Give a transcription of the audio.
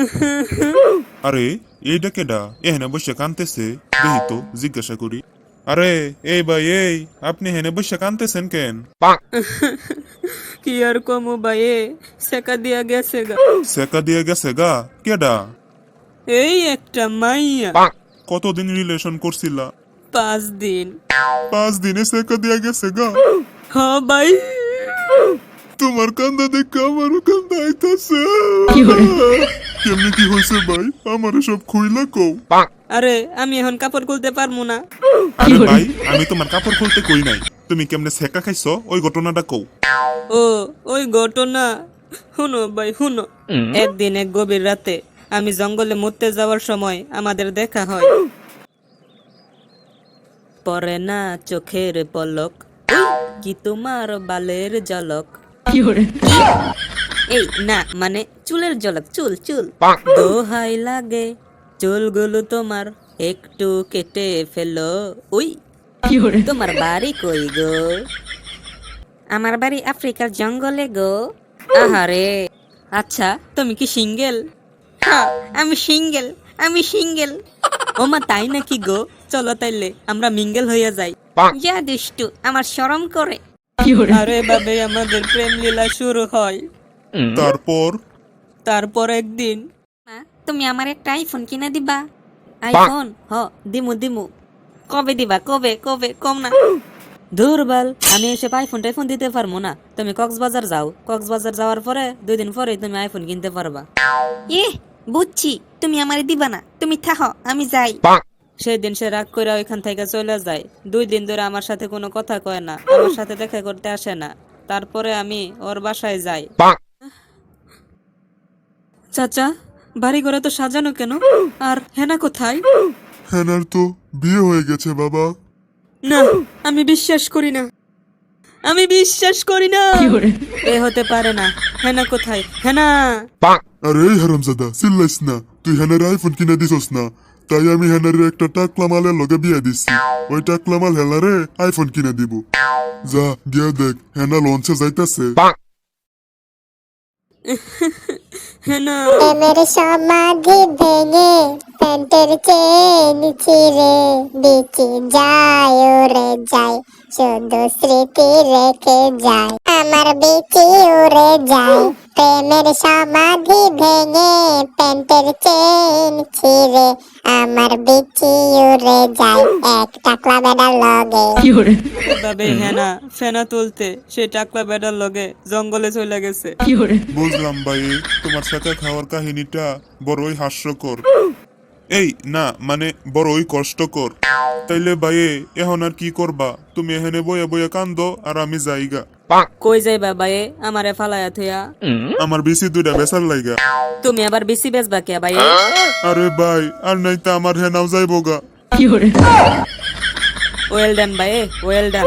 আরে এইটা কেডা? এখানে বসে কানতেছে। দেখি তো জিজ্ঞাসা করি। আরে এই ভাই এই আপনি হেনে বসে কানতেছেন কেন? কি আর কমু ভাইয়ে সেকা দিয়া গেছে গা। সেকা দিয়ে গেছে গা? কেডা? এই একটা মাইয়া। কতদিন রিলেশন করছিলা? পাঁচ দিন। পাঁচ দিনে সেকা দিয়ে গেছে গা। হ ভাই। তোমার কান্দা দেখে আমারও কান্দা আইতাছে। কেমনি কি হয়েছে ভাই? আমার সব খুইলা কও। আরে আমি এখন কাপড় খুলতে পারব না। আরে ভাই আমি তোমার কাপড় খুলতে কই নাই। তুমি কেমনে সেকা খাইছো? ওই ঘটনাটা কও। ও ওই ঘটনা। শুনো ভাই শুনো। একদিন এক গভীর রাতে আমি জঙ্গলে মরতে যাওয়ার সময় আমাদের দেখা হয়। পরে না চোখের পলক কি তোমার বালের জলক এই না মানে চুলের জলক চুল চুল। দোহাই লাগে চুলগুলো তোমার একটু কেটে ফেলো। উই তোমার বাড়ি কই গো? আমার বাড়ি আফ্রিকার জঙ্গলে গো। আহারে আচ্ছা তুমি কি সিঙ্গেল? হ্যাঁ আমি সিঙ্গেল আমি সিঙ্গেল। ওমা তাই নাকি গো? চলো তাইলে আমরা মিঙ্গেল হইয়া যাই। যা দুষ্টু আমার শরম করে। আরে বাবে আমাদের প্রেম লীলা শুরু হয়। তারপর? তারপর একদিন। তুমি আমার একটা আইফোন কিনে দিবা। আইফোন হ দিমু দিমু। কবে দিবা? কবে কবে? কম না। দুর্বল আমি এসে আইফোন টাইফোন দিতে পারব না। তুমি কক্সবাজার যাও। কক্সবাজার যাওয়ার পরে দুই দিন পরে তুমি আইফোন কিনতে পারবা। এ বুঝছি। তুমি আমারে দিবা না। তুমি থাকো আমি যাই। সেই দিন সে রাগ করে ওইখান থেকে চলে যায়। দুই দিন ধরে আমার সাথে কোনো কথা কয় না আমার সাথে দেখা করতে আসে না। তারপরে আমি ওর বাসায় যাই। চাচা বাড়ি ঘরে তো সাজানো কেন? আর হেনা কোথায়? হেনার তো বিয়ে হয়ে গেছে বাবা। না আমি বিশ্বাস করি না। আমি বিশ্বাস করি না। এ হতে পারে না। হেনা কোথায়? হেনা! আরে হারামজাদা চিল্লাইস না। তুই হেনার আইফোন কিনে দিছস না। তাই আমি হেনার একটা টাকলা মালের লগে বিয়ে দিচ্ছি ওই টাকলা মাল হেলারে আইফোন কিনে দিব। যা গিয়ে দেখ হেনা লঞ্চে যাইতাছে। হেনা। প্রেমের সমাধি ভেঙে প্যান্টের চেন ছিঁড়ে বেঁচে যায় ওরে যায়। শুধু স্মৃতি রেখে যায়। আমার বেঁচে উড়ে যায়। প্রেমের সমাধি ভেঙে প্যান্টের চেন ছিঁড়ে আমার বিচি উড়ে যায়। এক টাকলা বেড়ার লগে। তবে হেনা ফেনা তুলতে সে টাকলা বেড়ার লগে জঙ্গলে চলে গেছে। বুঝলাম ভাই তোমার সাথে খাওয়ার কাহিনীটা বড়ই হাস্যকর। এই না মানে বড়ই কষ্টকর তাইলে ভাইয়ে এখন আর কি করবা? তুমি এখানে বয়ে বয়ে কান্দো আর আমি যাইগা। কই যাইবা বায়ে আমারে ফালায়া থুয়া আমার বেশি দুইটা বেসার লাইগা। তুমি আবার বেশি বেচবা কে বায়ে আরে ভাই আর নাই তা আমার হেনাও যাইবো গা ওয়েল ডান বায়ে ওয়েল ডান